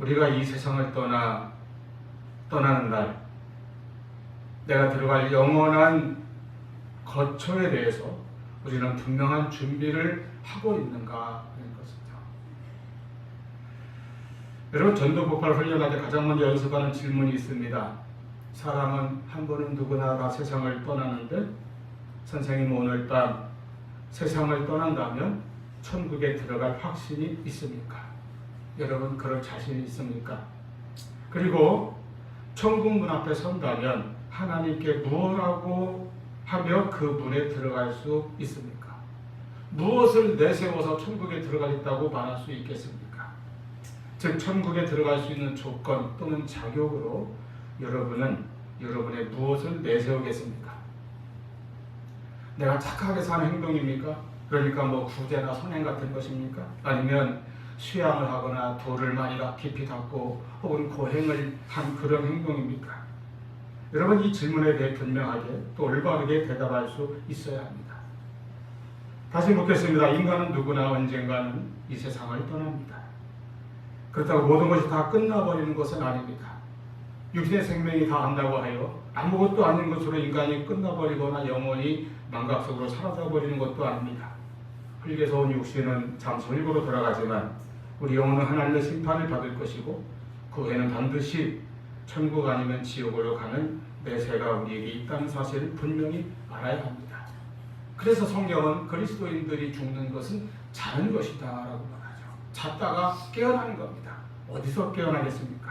우리가 이 세상을 떠나 떠나는 날 내가 들어갈 영원한 거처에 대해서 우리는 분명한 준비를 하고 있는가 하는 것입니다. 여러분 전도 폭발 훈련할 때 가장 먼저 연습하는 질문이 있습니다. 사람은 한 번은 누구나 다 세상을 떠나는데 선생님 오늘 밤 세상을 떠난다면 천국에 들어갈 확신이 있습니까? 여러분 그럴 자신이 있습니까? 그리고 천국 문 앞에 선다면 하나님께 무엇하고 하며 그 문에 들어갈 수 있습니까? 무엇을 내세워서 천국에 들어가겠다고 말할 수 있겠습니까? 즉 천국에 들어갈 수 있는 조건 또는 자격으로 여러분은 여러분의 무엇을 내세우겠습니까? 내가 착하게 사는 행동입니까? 그러니까 뭐 구제나 선행 같은 것입니까? 아니면 수양을 하거나 돌을 많이 깊이 닦고 혹은 고행을 한 그런 행동입니까? 여러분 이 질문에 대해 분명하게 또 올바르게 대답할 수 있어야 합니다. 다시 묻겠습니다. 인간은 누구나 언젠가는 이 세상을 떠납니다. 그렇다고 모든 것이 다 끝나버리는 것은 아닙니다. 육신의 생명이 다 한다고 하여 아무것도 아닌 것으로 인간이 끝나버리거나 영원히 망각 속으로 사라져버리는 것도 아닙니다. 흙에서 온 육신은 잠시 흙으로 돌아가지만 우리 영혼은 하나님의 심판을 받을 것이고 그 후에는 반드시 천국 아니면 지옥으로 가는 내세가 우리에게 있다는 사실을 분명히 알아야 합니다. 그래서 성경은 그리스도인들이 죽는 것은 자는 것이다 라고 말하죠. 잤다가 깨어나는 겁니다. 어디서 깨어나겠습니까?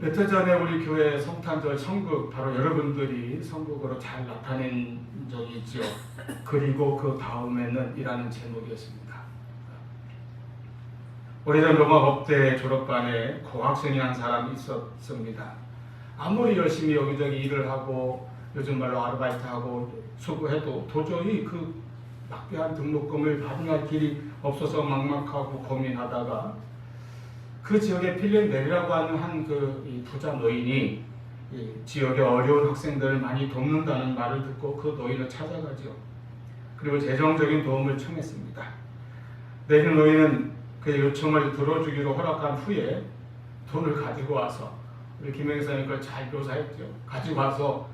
몇해 전에 우리 교회 성탄절 성극 바로 여러분들이 성극으로 잘 나타낸 적이 있죠. 그리고 그 다음에는 이라는 제목이었습니다. 오래전 법대 졸업반에 고학생이 한 사람이 있었습니다. 아무리 열심히 여기저기 일을 하고 요즘 말로 아르바이트하고 수고해도 도저히 그 막대한 등록금을 받을 길이 없어서 막막하고 고민하다가 그 지역에 필름 내리라고 하는 한 그 부자 노인이 이 지역의 어려운 학생들을 많이 돕는다는 말을 듣고 그 노인을 찾아가죠. 그리고 재정적인 도움을 청했습니다. 내린 노인은 그 요청을 들어주기로 허락한 후에 돈을 가지고 와서 우리 김영사님 그걸 잘 묘사했죠. 가지고 와서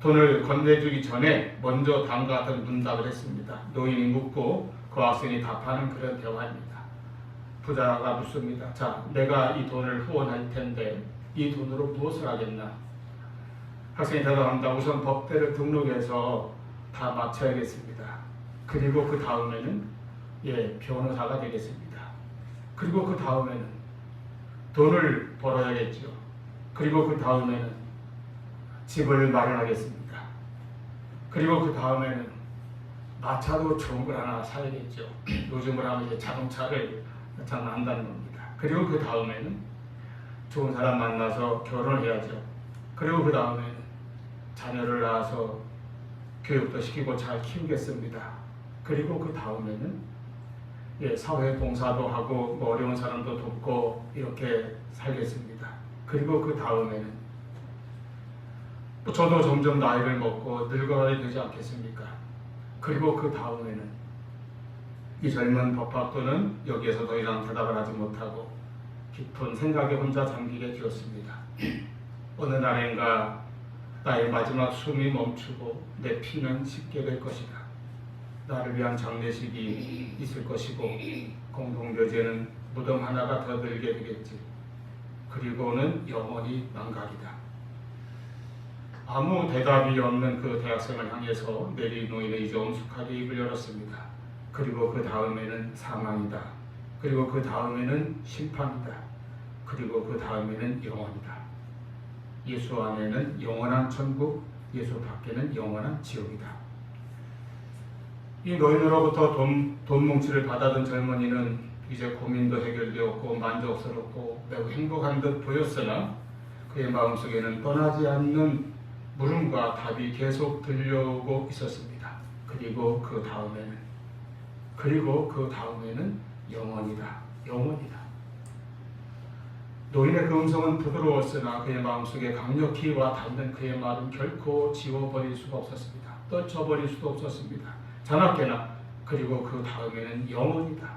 돈을 건네주기 전에 먼저 다음과 같은 문답을 했습니다. 노인이 묻고 그 학생이 답하는 그런 대화입니다. 부자가 묻습니다. 자, 내가 이 돈을 후원할 텐데 이 돈으로 무엇을 하겠나? 학생이 대답합니다. 우선 법대를 등록해서 다 마쳐야겠습니다. 그리고 그 다음에는 예 변호사가 되겠습니다. 그리고 그 다음에는 돈을 벌어야겠죠. 그리고 그 다음에는 집을 마련하겠습니다. 그리고 그 다음에는 마차도 좋은 걸 하나 사야겠죠. 요즘으로 하면 이제 자동차를 장만한다는 겁니다. 그리고 그 다음에는 좋은 사람 만나서 결혼해야죠. 그리고 그 다음에는 자녀를 낳아서 교육도 시키고 잘 키우겠습니다. 그리고 그 다음에는 예, 사회 봉사도 하고 뭐 어려운 사람도 돕고 이렇게 살겠습니다. 그리고 그 다음에는 또 저도 점점 나이를 먹고 늙어야 되지 않겠습니까? 그리고 그 다음에는 이 젊은 법학도는 여기에서 더 이상 대답을 하지 못하고 깊은 생각에 혼자 잠기게 되었습니다. 어느 날인가 나의 마지막 숨이 멈추고 내 피는 식게 될 것이다. 나를 위한 장례식이 있을 것이고 공동묘제는 무덤 하나가 더 늘게 되겠지. 그리고는 영원히 망각이다. 아무 대답이 없는 그 대학생을 향해서 메리 노인은 이제 엄숙하게 입을 열었습니다. 그리고 그 다음에는 사망이다. 그리고 그 다음에는 심판이다. 그리고 그 다음에는 영원이다. 예수 안에는 영원한 천국, 예수 밖에는 영원한 지옥이다. 이 노인으로부터 돈, 돈 뭉치를 받아든 젊은이는 이제 고민도 해결되었고 만족스럽고 매우 행복한 듯 보였으나 그의 마음속에는 떠나지 않는 물음과 답이 계속 들려오고 있었습니다. 그리고 그 다음에는 그리고 그 다음에는 영원이다. 영원이다. 노인의 그 음성은 부드러웠으나 그의 마음속에 강력히 와 닿는 그의 말은 결코 지워버릴 수가 없었습니다. 떨쳐버릴 수도 없었습니다. 자나깨나 그리고 그 다음에는 영원이다.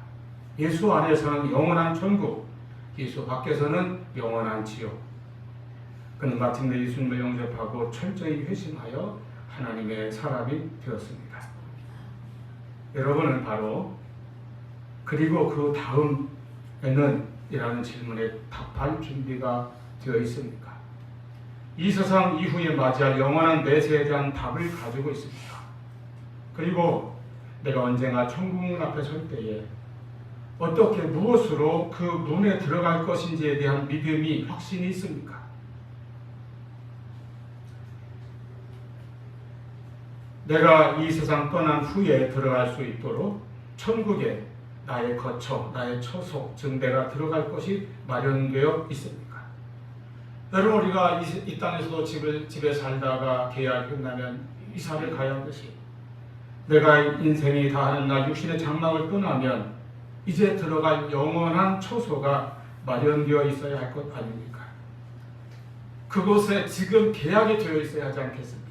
예수 안에서는 영원한 천국, 예수 밖에서는 영원한 지옥. 그는 마침내 예수님을 영접하고 철저히 회심하여 하나님의 사람이 되었습니다. 여러분은 바로 그리고 그 다음에는 이라는 질문에 답할 준비가 되어 있습니까? 이 세상 이후에 맞이할 영원한 내세에 대한 답을 가지고 있습니까? 그리고 내가 언젠가 천국문 앞에 설 때에 어떻게 무엇으로 그 문에 들어갈 것인지에 대한 믿음이 확신이 있습니까? 내가 이 세상 떠난 후에 들어갈 수 있도록 천국에 나의 거처, 나의 처소, 즉 내가 들어갈 것이 마련되어 있습니까? 여러분 우리가 이, 이 땅에서도 집을 집에 살다가 계약이 끝나면 이사를 가야 하듯이 내가 인생이 다하는 날 육신의 장막을 떠나면 이제 들어갈 영원한 처소가 마련되어 있어야 할 것 아닙니까? 그곳에 지금 계약이 되어 있어야 하지 않겠습니까?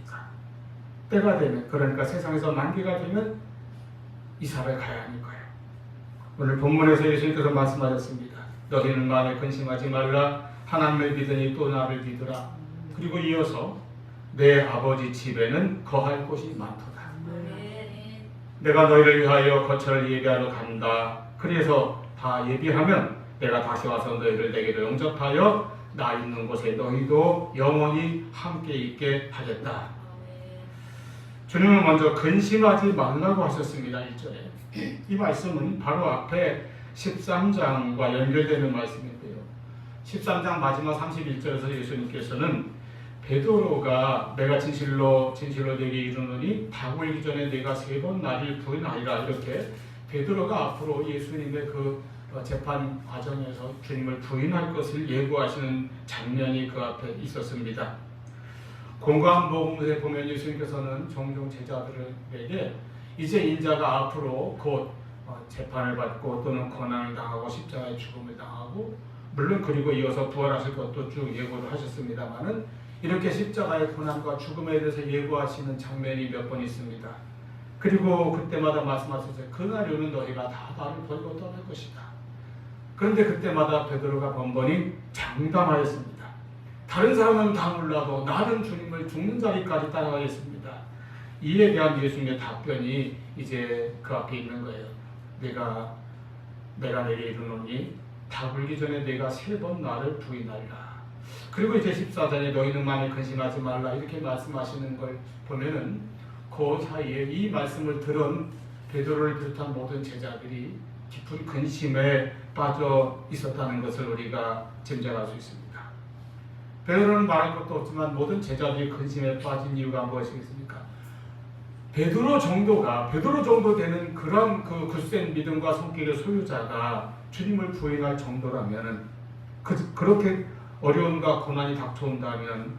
때가 되면 그러니까 세상에서 만기가 되면 이사를 가야 하는 거예요. 오늘 본문에서 예수님께서 말씀하셨습니다. 너희는 마음에 근심하지 말라 하나님을 믿으니 또 나를 믿으라. 그리고 이어서 내 아버지 집에는 거할 곳이 많도다. 내가 너희를 위하여 거처를 예비하러 간다. 그래서 다 예비하면 내가 다시 와서 너희를 내게로 영접하여 나 있는 곳에 너희도 영원히 함께 있게 하겠다. 주님은 먼저 근심하지 말라고 하셨습니다. 1절에. 이 말씀은 바로 앞에 13장과 연결되는 말씀인데요. 13장 마지막 31절에서 예수님께서는 베드로가 내가 진실로 진실로 내게 이르노니 닭 울기 전에 내가 세 번 나를 부인하리라 이렇게 베드로가 앞으로 예수님의 그 재판 과정에서 주님을 부인할 것을 예고하시는 장면이 그 앞에 있었습니다. 공간 복음에 보면 예수님께서는 종종 제자들에게 이제 인자가 앞으로 곧 어, 재판을 받고 또는 고난을 당하고 십자가의 죽음을 당하고 물론 그리고 이어서 부활하실 것도 쭉 예고를 하셨습니다만은 이렇게 십자가의 고난과 죽음에 대해서 예고하시는 장면이 몇 번 있습니다. 그리고 그때마다 말씀하셨어요. 그날에는 너희가 다 나를 버리고 떠날 것이다. 그런데 그때마다 베드로가 번번이 장담하였습니다. 다른 사람은 다 몰라도 나는 주님을 죽는 자리까지 따라가겠습니다. 이에 대한 예수님의 답변이 이제 그 앞에 있는 거예요. 내가 내가 내게 이르노니 다 굴기 전에 내가 세 번 나를 부인하리라. 그리고 이제 14절에 너희는 마음에 근심하지 말라 이렇게 말씀하시는 걸 보면은 그 사이에 이 말씀을 들은 베드로를 비롯한 모든 제자들이 깊은 근심에 빠져 있었다는 것을 우리가 짐작할 수 있습니다. 베드로는 말할 것도 없지만 모든 제자들이 근심에 빠진 이유가 무엇이겠습니까? 베드로 정도가 베드로 정도 되는 그런 그 굳센 믿음과 손길의 소유자가 주님을 부인할 정도라면은 그, 그렇게 어려움과 고난이 닥쳐온다면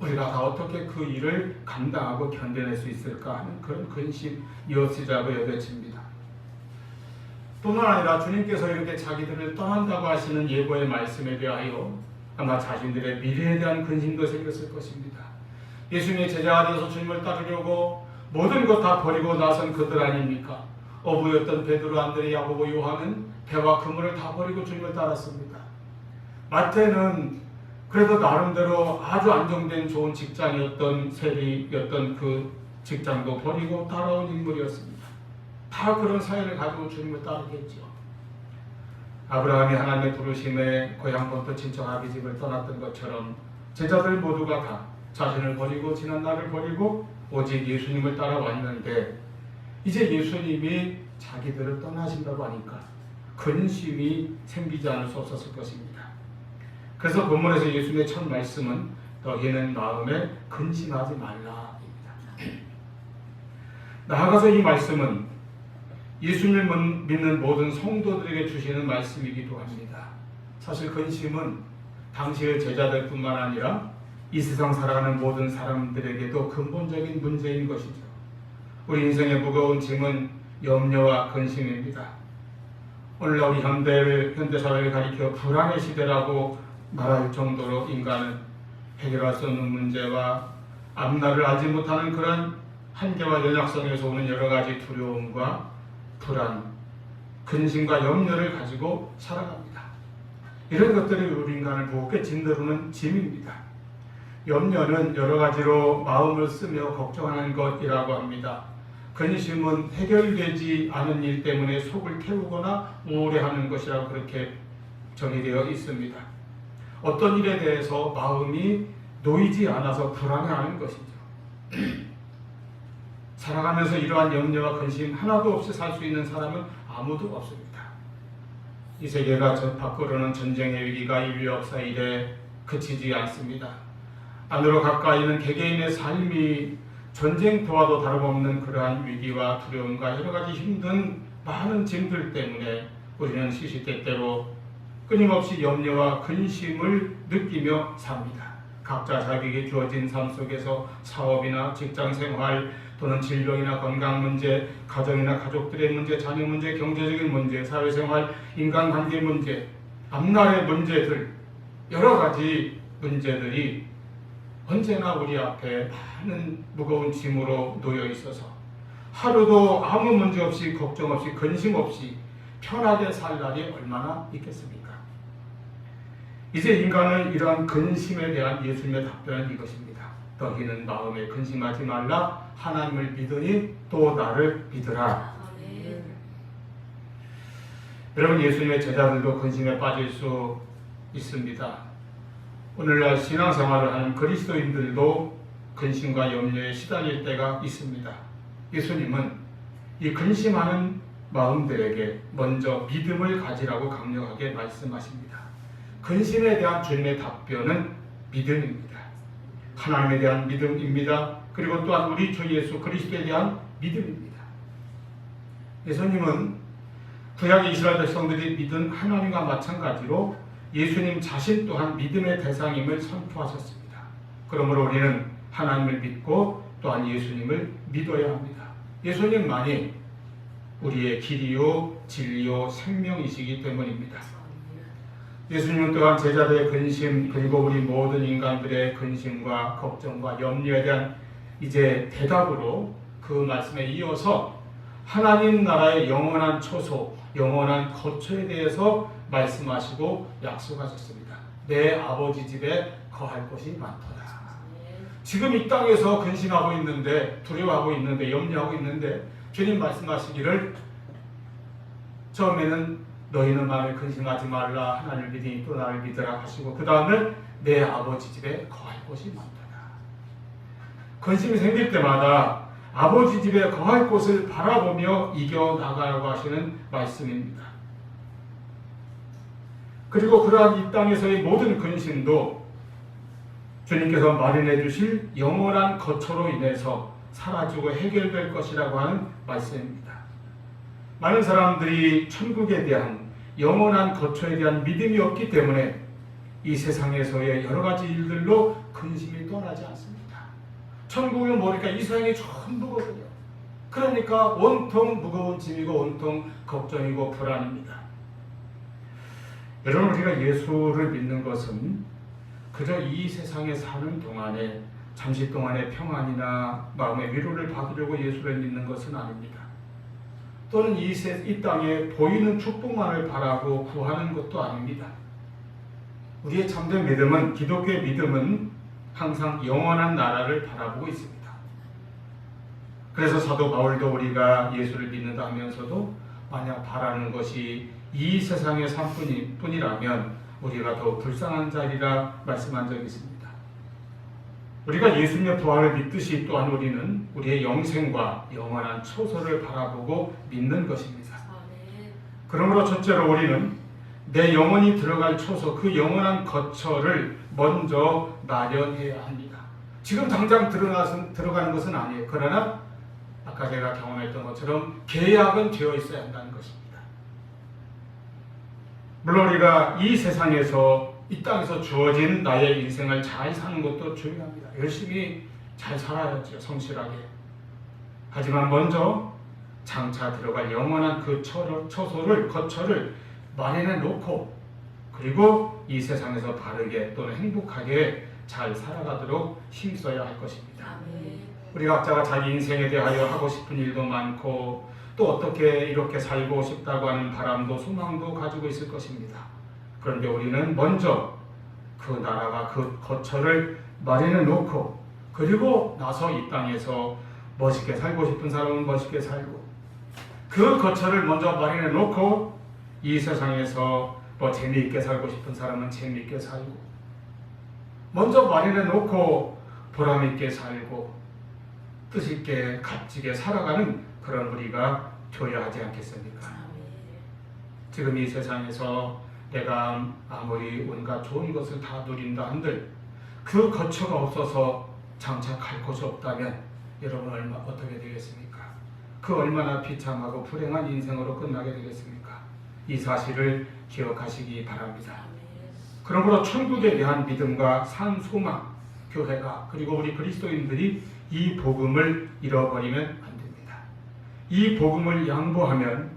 우리가 다 어떻게 그 일을 감당하고 견뎌낼 수 있을까 하는 그런 근심이었으자고 여겨집니다. 뿐만 아니라 주님께서 이렇게 자기들을 떠난다고 하시는 예고의 말씀에 대하여 아마 자신들의 미래에 대한 근심도 생겼을 것입니다. 예수님의 제자가 되어서 주님을 따르려고 모든 것 다 버리고 나선 그들 아닙니까? 어부였던 베드로, 안드레, 야고보, 요한은 배와 그물을 다 버리고 주님을 따랐습니다. 마태는 그래도 나름대로 아주 안정된 좋은 직장이었던 세리였던 그 직장도 버리고 따라온 인물이었습니다. 다 그런 사연을 가지고 주님을 따르겠죠. 아브라함이 하나님의 부르심에 고향 본토 친척 아비 집을 떠났던 것처럼 제자들 모두가 다 자신을 버리고 지난 날을 버리고 오직 예수님을 따라왔는데 이제 예수님이 자기들을 떠나신다고 하니까 근심이 생기지 않을 수 없었을 것입니다. 그래서 본문에서 예수님의 첫 말씀은 너희는 마음에 근심하지 말라입니다. 나아가서 이 말씀은 예수님을 믿는 모든 성도들에게 주시는 말씀이기도 합니다. 사실 근심은 당시의 제자들뿐만 아니라 이 세상 살아가는 모든 사람들에게도 근본적인 문제인 것이죠. 우리 인생의 무거운 짐은 염려와 근심입니다. 오늘날 우리 현대를 현대 사회를 가리켜 불안의 시대라고 말할 정도로 인간은 해결할 수 없는 문제와 앞날을 알지 못하는 그런 한계와 연약성에서 오는 여러 가지 두려움과 불안 근심과 염려를 가지고 살아갑니다. 이런 것들이 우리 인간을 무겁게 짓누르는 짐입니다. 염려는 여러 가지로 마음을 쓰며 걱정하는 것이라고 합니다. 근심은 해결되지 않은 일 때문에 속을 태우거나 우울해하는 것이라고 그렇게 정의되어 있습니다. 어떤 일에 대해서 마음이 놓이지 않아서 불안해하는 것이죠. 살아가면서 이러한 염려와 근심 하나도 없이 살 수 있는 사람은 아무도 없습니다. 이 세계가 저 밖으로는 전쟁의 위기가 인류 역사 이래 그치지 않습니다. 안으로 가까이는 개개인의 삶이 전쟁터와도 다름없는 그러한 위기와 두려움과 여러 가지 힘든 많은 짐들 때문에 우리는 시시때때로 끊임없이 염려와 근심을 느끼며 삽니다. 각자 자기에게 주어진 삶 속에서 사업이나 직장 생활 또는 질병이나 건강 문제, 가정이나 가족들의 문제, 자녀 문제, 경제적인 문제, 사회생활, 인간관계 문제, 앞날의 문제들 여러 가지 문제들이 언제나 우리 앞에 많은 무거운 짐으로 놓여 있어서 하루도 아무 문제 없이 걱정 없이 근심 없이 편하게 살 날이 얼마나 있겠습니까? 이제 인간은 이러한 근심에 대한 예수님의 답변은 이것입니다. 너희는 마음에 근심하지 말라 하나님을 믿으니 또 나를 믿으라. 여러분 예수님의 제자들도 근심에 빠질 수 있습니다. 오늘날 신앙생활을 하는 그리스도인들도 근심과 염려에 시달릴 때가 있습니다. 예수님은 이 근심하는 마음들에게 먼저 믿음을 가지라고 강력하게 말씀하십니다. 근심에 대한 주님의 답변은 믿음입니다. 하나님에 대한 믿음입니다. 그리고 또한 우리 주 예수 그리스도에 대한 믿음입니다. 예수님은 구약 이스라엘 백성들이 믿은 하나님과 마찬가지로 예수님 자신 또한 믿음의 대상임을 선포하셨습니다. 그러므로 우리는 하나님을 믿고 또한 예수님을 믿어야 합니다. 예수님만이 우리의 길이요, 진리요, 생명이시기 때문입니다. 예수님은 또한 제자들의 근심 그리고 우리 모든 인간들의 근심과 걱정과 염려에 대한 이제 대답으로 그 말씀에 이어서 하나님 나라의 영원한 초소, 영원한 거처에 대해서 말씀하시고 약속하셨습니다. 내 아버지 집에 거할 곳이 많도다. 지금 이 땅에서 근심하고 있는데 두려워하고 있는데 염려하고 있는데 주님 말씀하시기를 처음에는 너희는 마음에 근심하지 말라 하나님을 믿으니 또 나를 믿으라 하시고 그 다음에 내 아버지 집에 거할 곳이 많도다. 근심이 생길 때마다 아버지 집에 거할 곳을 바라보며 이겨 나가라고 하시는 말씀입니다. 그리고 그러한 이 땅에서의 모든 근심도 주님께서 마련해 주실 영원한 거처로 인해서 사라지고 해결될 것이라고 하는 말씀입니다. 많은 사람들이 천국에 대한 영원한 거처에 대한 믿음이 없기 때문에 이 세상에서의 여러 가지 일들로 근심이 떠나지 않습니다. 천국은 뭐니까 이 세상이 전부거든요. 그러니까 온통 무거운 짐이고 온통 걱정이고 불안입니다. 여러분 우리가 예수를 믿는 것은 그저 이 세상에 사는 동안에 잠시 동안의 평안이나 마음의 위로를 받으려고 예수를 믿는 것은 아닙니다. 또는 이, 세, 이 땅에 보이는 축복만을 바라고 구하는 것도 아닙니다. 우리의 참된 믿음은 기독교의 믿음은 항상 영원한 나라를 바라보고 있습니다. 그래서 사도 바울도 우리가 예수를 믿는다 하면서도 만약 바라는 것이 이 세상의 삶뿐이라면 우리가 더 불쌍한 자리라 말씀한 적이 있습니다. 우리가 예수님의 부활을 믿듯이 또한 우리는 우리의 영생과 영원한 초소를 바라보고 믿는 것입니다. 그러므로 첫째로 우리는 내 영혼이 들어갈 초소, 그 영원한 거처를 먼저 마련해야 합니다. 지금 당장 들어가서, 들어가는 것은 아니에요. 그러나 아까 제가 경험했던 것처럼 계약은 되어 있어야 한다는 것입니다. 물론 우리가 이 세상에서 이 땅에서 주어진 나의 인생을 잘 사는 것도 중요합니다. 열심히 잘 살아야죠. 성실하게. 하지만 먼저 장차 들어갈 영원한 그 처를, 처소를 거처를 마련해 놓고 그리고 이 세상에서 바르게 또는 행복하게 잘 살아가도록 힘써야 할 것입니다. 우리 각자가 자기 인생에 대하여 하고 싶은 일도 많고 또 어떻게 이렇게 살고 싶다고 하는 바람도 소망도 가지고 있을 것입니다. 그런데 우리는 먼저 그 나라가 그 거처를 마련해 놓고 그리고 나서 이 땅에서 멋있게 살고 싶은 사람은 멋있게 살고 그 거처를 먼저 마련해 놓고 이 세상에서 뭐 재미있게 살고 싶은 사람은 재미있게 살고 먼저 마련해 놓고 보람있게 살고 뜻있게 값지게 살아가는 그런 우리가 되어야 하지 않겠습니까? 지금 이 세상에서 내가 아무리 온갖 좋은 것을 다 누린다 한들 그 거처가 없어서 장착할 곳이 없다면 여러분 얼마 어떻게 되겠습니까? 그 얼마나 비참하고 불행한 인생으로 끝나게 되겠습니까? 이 사실을 기억하시기 바랍니다. 그러므로 천국에 대한 믿음과 산 소망, 교회가 그리고 우리 그리스도인들이 이 복음을 잃어버리면 안 됩니다. 이 복음을 양보하면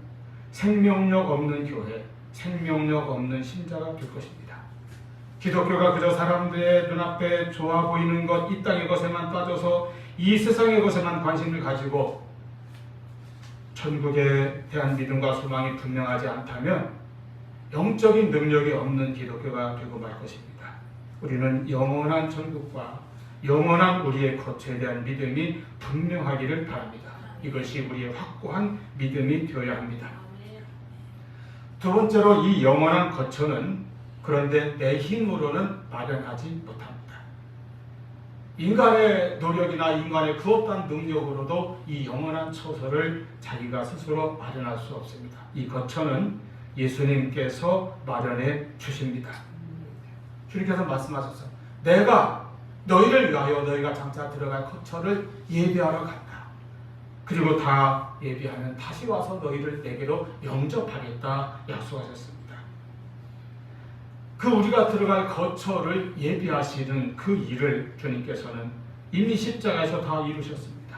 생명력 없는 교회, 생명력 없는 신자가 될 것입니다. 기독교가 그저 사람들의 눈앞에 좋아 보이는 것, 이 땅의 것에만 빠져서 이 세상의 것에만 관심을 가지고 천국에 대한 믿음과 소망이 분명하지 않다면 영적인 능력이 없는 기독교가 되고 말 것입니다. 우리는 영원한 천국과 영원한 우리의 거처에 대한 믿음이 분명하기를 바랍니다. 이것이 우리의 확고한 믿음이 되어야 합니다. 두 번째로 이 영원한 거처는 그런데 내 힘으로는 마련하지 못합니다. 인간의 노력이나 인간의 그 어떤 능력으로도 이 영원한 처소를 자기가 스스로 마련할 수 없습니다. 이 거처는 예수님께서 마련해 주십니다. 주님께서 말씀하셨어요. 내가 너희를 위하여 너희가 장차 들어갈 거처를 예비하러 간다. 그리고 다 예비하면 다시 와서 너희를 내게로 영접하겠다 약속하셨습니다. 그 우리가 들어갈 거처를 예비하시는 그 일을 주님께서는 이미 십자가에서 다 이루셨습니다.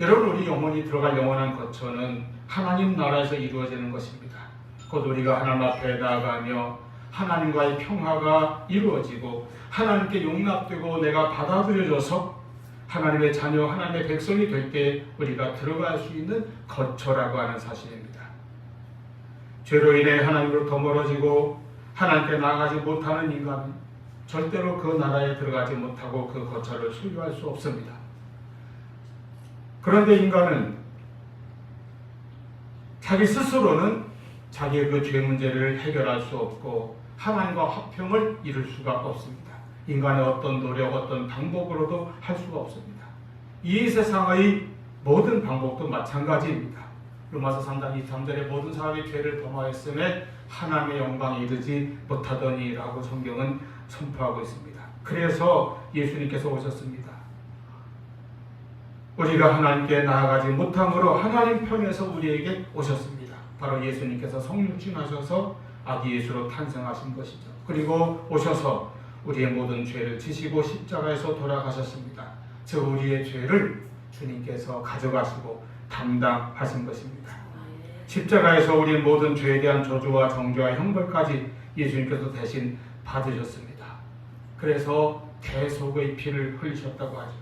여러분 우리 영혼이 들어갈 영원한 거처는 하나님 나라에서 이루어지는 것입니다. 곧 우리가 하나님 앞에 나아가며 하나님과의 평화가 이루어지고 하나님께 용납되고 내가 받아들여져서 하나님의 자녀, 하나님의 백성이 될 때 우리가 들어갈 수 있는 거처라고 하는 사실입니다. 죄로 인해 하나님으로부터 멀어지고 하나님께 나아가지 못하는 인간은 절대로 그 나라에 들어가지 못하고 그 거처를 소유할 수 없습니다. 그런데 인간은 자기 스스로는 자기의 그 죄 문제를 해결할 수 없고 하나님과 화평을 이룰 수가 없습니다. 인간의 어떤 노력, 어떤 방법으로도 할 수가 없습니다. 이 세상의 모든 방법도 마찬가지입니다. 로마서 3장 23절에 모든 사람이 죄를 범하였음에 하나님의 영광에 이르지 못하더니라고 성경은 선포하고 있습니다. 그래서 예수님께서 오셨습니다. 우리가 하나님께 나아가지 못함으로 하나님 편에서 우리에게 오셨습니다. 바로 예수님께서 성육신하셔서 아기 예수로 탄생하신 것이죠. 그리고 오셔서 우리의 모든 죄를 지시고 십자가에서 돌아가셨습니다. 저 우리의 죄를 주님께서 가져가시고 담당하신 것입니다. 십자가에서 우리의 모든 죄에 대한 저주와 정죄와 형벌까지 예수님께서 대신 받으셨습니다. 그래서 대속의 피를 흘리셨다고 하죠.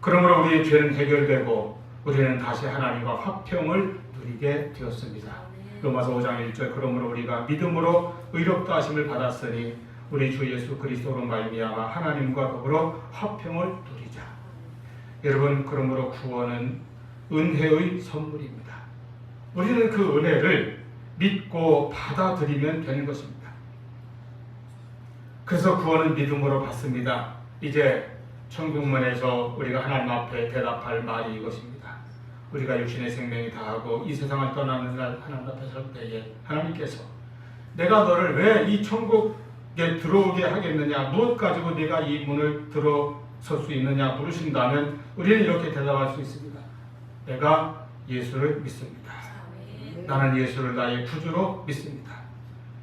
그러므로 우리의 죄는 해결되고 우리는 다시 하나님과 화평을 누리게 되었습니다. 로마서 5장 1절 그러므로 우리가 믿음으로 의롭다 하심을 받았으니 우리 주 예수 그리스도로 말미암아 하나님과 더불어 화평을 누리자. 여러분 그러므로 구원은 은혜의 선물입니다. 우리는 그 은혜를 믿고 받아들이면 되는 것입니다. 그래서 구원은 믿음으로 받습니다. 이제 천국문에서 우리가 하나님 앞에 대답할 말이 이것입니다. 우리가 육신의 생명이 다하고 이 세상을 떠나는 날 하나님 앞에 설 때에 하나님께서 내가 너를 왜 이 천국에 들어오게 하겠느냐 무엇 가지고 네가 이 문을 들어설 수 있느냐 물으신다면 우리는 이렇게 대답할 수 있습니다. 내가 예수를 믿습니다. 나는 예수를 나의 구주로 믿습니다.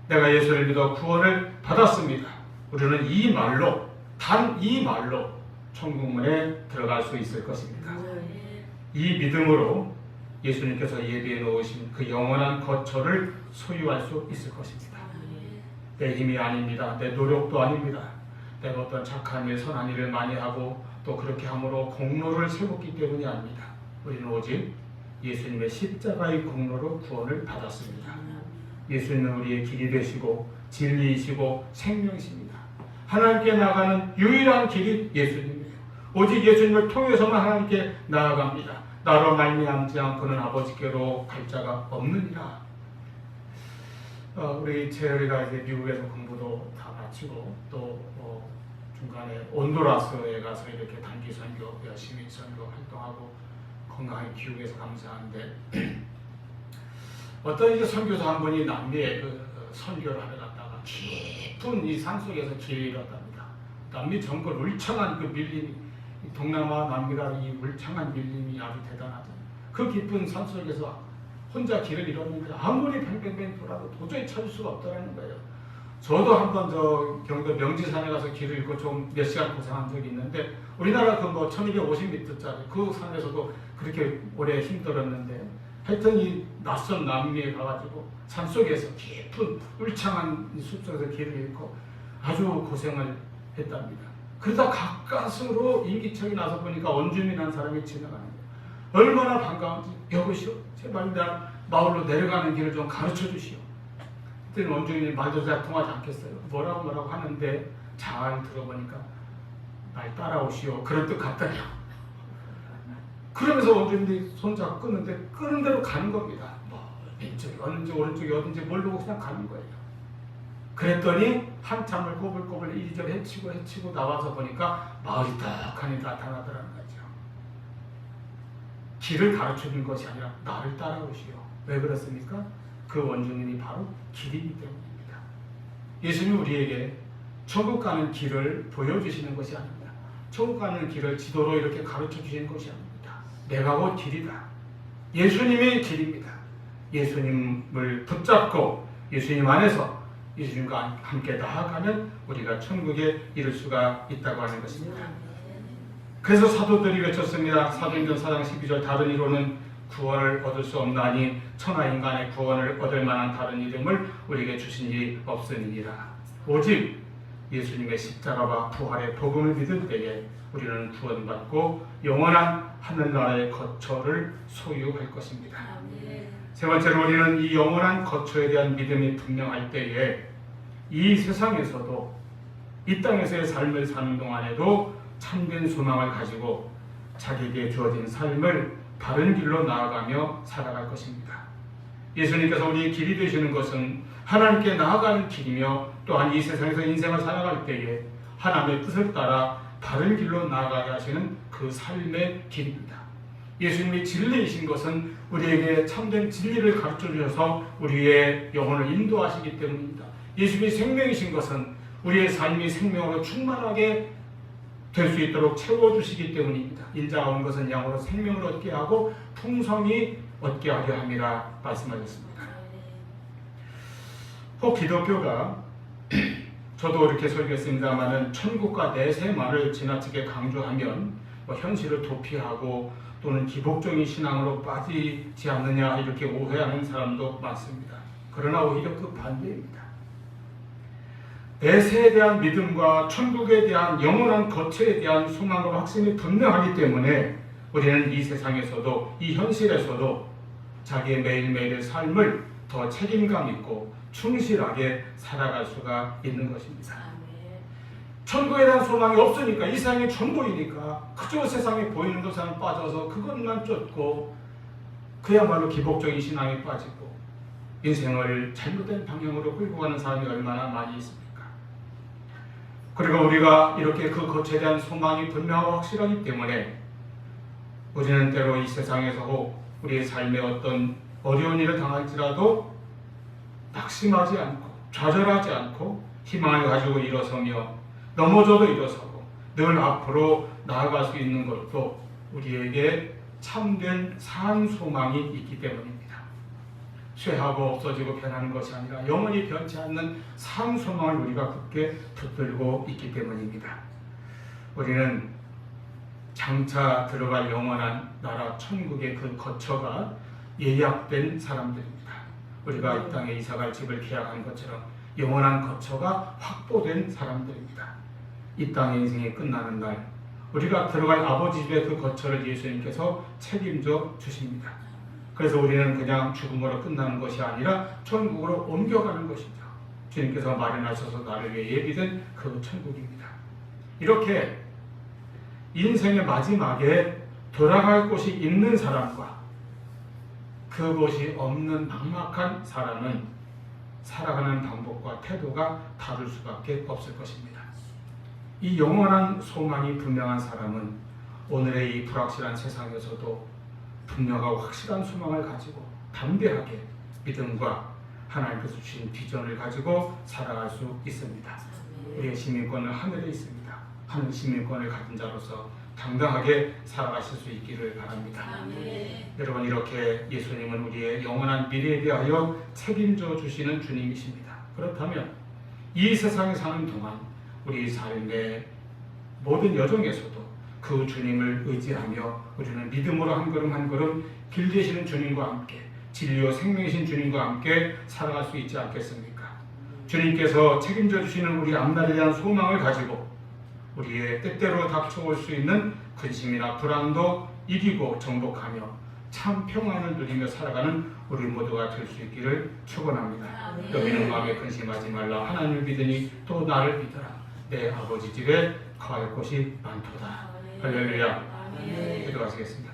내가 예수를 믿어 구원을 받았습니다. 우리는 이 말로 단 이 말로 천국문에 들어갈 수 있을 것입니다. 이 믿음으로 예수님께서 예비해 놓으신 그 영원한 거처를 소유할 수 있을 것입니다. 내 힘이 아닙니다. 내 노력도 아닙니다. 내가 어떤 착한 일, 선한 일을 많이 하고 또 그렇게 함으로 공로를 세웠기 때문이 아닙니다. 우리는 오직 예수님의 십자가의 공로로 구원을 받았습니다. 예수님은 우리의 길이 되시고 진리이시고 생명이십니다. 하나님께 나가는 유일한 길이 예수님이에요. 오직 예수님을 통해서만 하나님께 나아갑니다. 나로 말미암지 않고는 아버지께로 갈 자가 없느니라. 어, 우리 재열이가 이제 미국에서 공부도 다 마치고 또 어, 중간에 온두라스에 가서 이렇게 단기 선교 열심히 선교 활동하고 건강하게 기우해서 감사한데 어떤 이제 선교사 한 분이 남미에 그 어, 선교를 하러 갔다가 깊은 이 산속에서 길을 잃었답니다. 남미 정글 울창한 그 밀림이 이 동남아 남미가 이 울창한 밀림이 아주 대단하죠. 그 깊은 산속에서 혼자 길을 잃었는데 아무리 뱅뱅뱅 돌아도 도저히 찾을 수가 없더라는 거예요. 저도 한 번 저 경도 명지산에 가서 길을 잃고 좀 몇 시간 고생한 적이 있는데 우리나라 그 뭐 1250m짜리 그 산에서도 그렇게 오래 힘들었는데 하여튼 이 낯선 남미에 가가지고 산속에서 깊은 울창한 이 숲속에서 길을 잃고 아주 고생을 했답니다. 그러다 가까스로 인기척이 나서 보니까 원주민한 사람이 지나가는. 얼마나 반가운지 여보시오 제발 나 마을로 내려가는 길을 좀 가르쳐 주시오. 그때 원주민이 말도 잘 통하지 않겠어요. 뭐라고 뭐라고 하는데 잘 들어보니까 날 따라오시오. 그럴 뜻 같다요. 그러면서 원주민들이 손잡고 끄는데 끄는 대로 가는 겁니다. 뭐 왼쪽이 어딘지 오른쪽이 어딘지 모르고 그냥 가는 거예요. 그랬더니 한참을 꼬불꼬불 이리저리 헤치고 헤치고 나와서 보니까 마을이 떡하니 나타나더라는 거죠. 길을 가르쳐 준 것이 아니라 나를 따라오시오. 왜 그렇습니까? 그 원주민이 바로 길이기 때문입니다. 예수님이 우리에게 천국 가는 길을 보여주시는 것이 아닙니다. 천국 가는 길을 지도로 이렇게 가르쳐 주시는 것이 아닙니다. 내가 곧 길이다. 예수님이 길입니다. 예수님을 붙잡고 예수님 안에서 예수님과 함께 나아가면 우리가 천국에 이를 수가 있다고 하는 것입니다. 그래서 사도들이 외쳤습니다. 사도행전 4장 12절 다른 이로는 구원을 얻을 수 없나니 천하 인간의 구원을 얻을 만한 다른 이름을 우리에게 주신 이 없으니라. 오직 예수님의 십자가와 부활의 복음을 믿을 때에 우리는 구원받고 영원한 하늘나라의 거처를 소유할 것입니다. 세 번째로 우리는 이 영원한 거처에 대한 믿음이 분명할 때에 이 세상에서도 이 땅에서의 삶을 사는 동안에도 참된 소망을 가지고 자기에게 주어진 삶을 바른 길로 나아가며 살아갈 것입니다. 예수님께서 우리의 길이 되시는 것은 하나님께 나아가는 길이며 또한 이 세상에서 인생을 살아갈 때에 하나님의 뜻을 따라 바른 길로 나아가게 하시는 그 삶의 길입니다. 예수님이 진리이신 것은 우리에게 참된 진리를 가르쳐 주셔서 우리의 영혼을 인도하시기 때문입니다. 예수님이 생명이신 것은 우리의 삶이 생명으로 충만하게 될 수 있도록 채워주시기 때문입니다. 인자가 온 것은 양으로 생명을 얻게 하고 풍성히 얻게 하려 함이라 말씀하셨습니다. 혹 기독교가 저도 이렇게 설교했습니다만은 천국과 내세만을 지나치게 강조하면 뭐 현실을 도피하고 또는 기복적인 신앙으로 빠지지 않느냐 이렇게 오해하는 사람도 많습니다. 그러나 오히려 그 반대입니다. 내세에 대한 믿음과 천국에 대한 영원한 거처에 대한 소망과 확신이 분명하기 때문에 우리는 이 세상에서도 이 현실에서도 자기의 매일매일의 삶을 더 책임감 있고 충실하게 살아갈 수가 있는 것입니다. 천국에 대한 소망이 없으니까 이 세상이 전부이니까 그저 세상에 보이는 것에만 빠져서 그것만 쫓고 그야말로 기복적인 신앙에 빠지고 인생을 잘못된 방향으로 끌고 가는 사람이 얼마나 많이 있습니까? 그리고 우리가 이렇게 그 거처에 대한 소망이 분명하고 확실하기 때문에 우리는 때로 이 세상에서 혹 우리의 삶에 어떤 어려운 일을 당할지라도 낙심하지 않고 좌절하지 않고 희망을 가지고 일어서며 넘어져도 일어서고 늘 앞으로 나아갈 수 있는 것도 우리에게 참된 산 소망이 있기 때문입니다. 쇠하고 없어지고 변하는 것이 아니라 영원히 변치 않는 산 소망을 우리가 굳게 붙들고 있기 때문입니다. 우리는 장차 들어갈 영원한 나라 천국의 그 거처가 예약된 사람들입니다. 우리가 이 땅에 이사갈 집을 계약한 것처럼 영원한 거처가 확보된 사람들입니다. 이 땅의 인생이 끝나는 날 우리가 들어갈 아버지 집의 그 거처를 예수님께서 책임져 주십니다. 그래서 우리는 그냥 죽음으로 끝나는 것이 아니라 천국으로 옮겨가는 것입니다. 주님께서 마련하셔서 나를 위해 예비된 그 천국입니다. 이렇게 인생의 마지막에 돌아갈 곳이 있는 사람과 그곳이 없는 막막한 사람은 살아가는 방법과 태도가 다를 수밖에 없을 것입니다. 이 영원한 소망이 분명한 사람은 오늘의 이 불확실한 세상에서도 분명하고 확실한 소망을 가지고 담대하게 믿음과 하나님께서 주신 비전을 가지고 살아갈 수 있습니다. 우리의 시민권은 하늘에 있습니다. 하늘 시민권을 가진 자로서 당당하게 살아가실 수 있기를 바랍니다. 여러분 이렇게 예수님은 우리의 영원한 미래에 대하여 책임져 주시는 주님이십니다. 그렇다면 이 세상에 사는 동안 우리 삶의 모든 여정에서도 그 주님을 의지하며 우리는 믿음으로 한 걸음 한 걸음 길 되시는 주님과 함께 진리요 생명이신 주님과 함께 살아갈 수 있지 않겠습니까? 주님께서 책임져 주시는 우리 앞날에 대한 소망을 가지고 우리의 때때로 닥쳐올 수 있는 근심이나 불안도 이기고 정복하며 참 평안을 누리며 살아가는 우리 모두가 될 수 있기를 축원합니다. 여기는 마음에 근심하지 말라. 하나님을 믿으니 또 나를 믿어라. 내 아버지 집에 거할 곳이 많도다. 할렐루야 기도하시겠습니다.